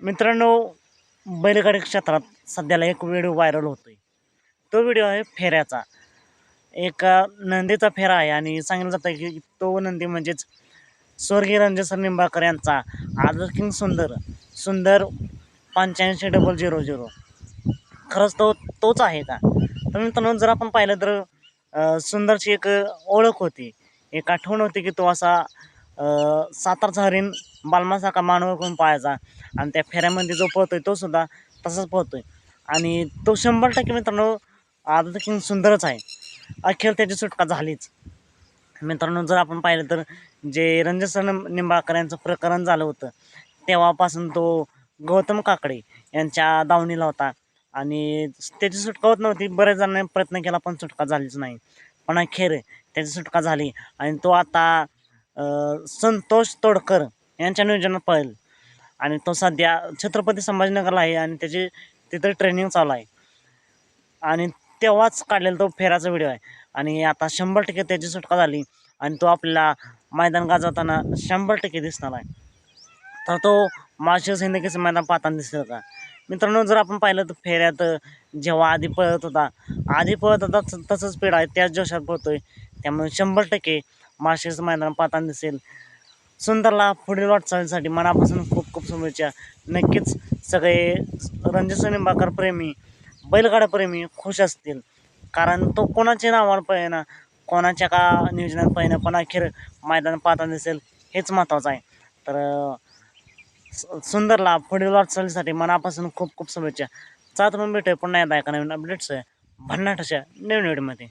मित्रांनो बैलगाडी क्षेत्रात सध्याला एक व्हिडिओ व्हायरल होतो आहे तो व्हिडिओ आहे फेऱ्याचा. एक नंदीचा फेरा आहे आणि सांगितलं जातं की तो नंदी म्हणजेच स्वर्गीय रंजसर निंबाळकर यांचा आदर किंग सुंदर सुंदर पंच्याऐंशी डबल झिरो झिरो खरंच तो तोच आहे का? तर मित्रांनो जर आपण पाहिलं तर सुंदरची एक ओळख होती. एक आठवण होती की तो असा सातारचा हरीण बालमासारखा मानव करून पाहायचा? आणि त्या फेऱ्यामध्ये जो पळतोय तो सुद्धा तसाच पळतोय. आणि तो शंभर टक्के मित्रांनो आता किंग सुंदरच आहे. अखेर त्याची सुटका झालीच. मित्रांनो जर आपण पाहिलं तर जे रणजित निंबाळकर यांचं प्रकरण झालं होतं तेव्हापासून तो गौतम काकडे यांच्या दावणीला होता. आणि त्याची सुटका होत नव्हती. बऱ्याच जणांनी प्रयत्न केला पण सुटका झालीच नाही. पण अखेर त्याची सुटका झाली आणि तो आता संतोष तोडकर यांच्या नियोजनात पळेल. आणि तो सध्या छत्रपती संभाजीनगरला आहे आणि त्याची तिथं ट्रेनिंग चालू आहे. आणि तेव्हाच काढलेला तो फेराचा व्हिडिओ आहे. आणि आता शंभर टक्के त्याची सुटका झाली आणि तो आपल्याला मैदान गाजवताना शंभर टक्के दिसणार आहे. तर तो माळशिरस हिंदकेचं मैदान पाहताना दिसत होता. मित्रांनो जर आपण पाहिलं तर फेऱ्यात जेव्हा आधी पळत होता आधी पळत होता तसंच स्पीड आहे. त्याच जोशात पळतो आहे त्यामुळे शंभर टक्के माळशिरस मैदान पाहताना दिसेल. सुंदरला पुढील वाटचालीसाठी मनापासून खूप खूप शुभेच्छा. नक्कीच सगळे रणजित निंबाकर प्रेमी बैलगाडा प्रेमी खुश असतील. कारण तो कोणाच्या नावावर पळेना कोणाच्या का नियोजनात पळेना पण अखेर मैदान पाहताना दिसेल हेच महत्त्वाचं आहे. तर सुंदरला पुढील वाटचालीसाठी मनापासून खूप खूप शुभेच्छा. चात म्हणून भेटूया पुन्हा एकदा एका नवीन अपडेट्स भन्नाट अशा नवीन व्हिडिओमध्ये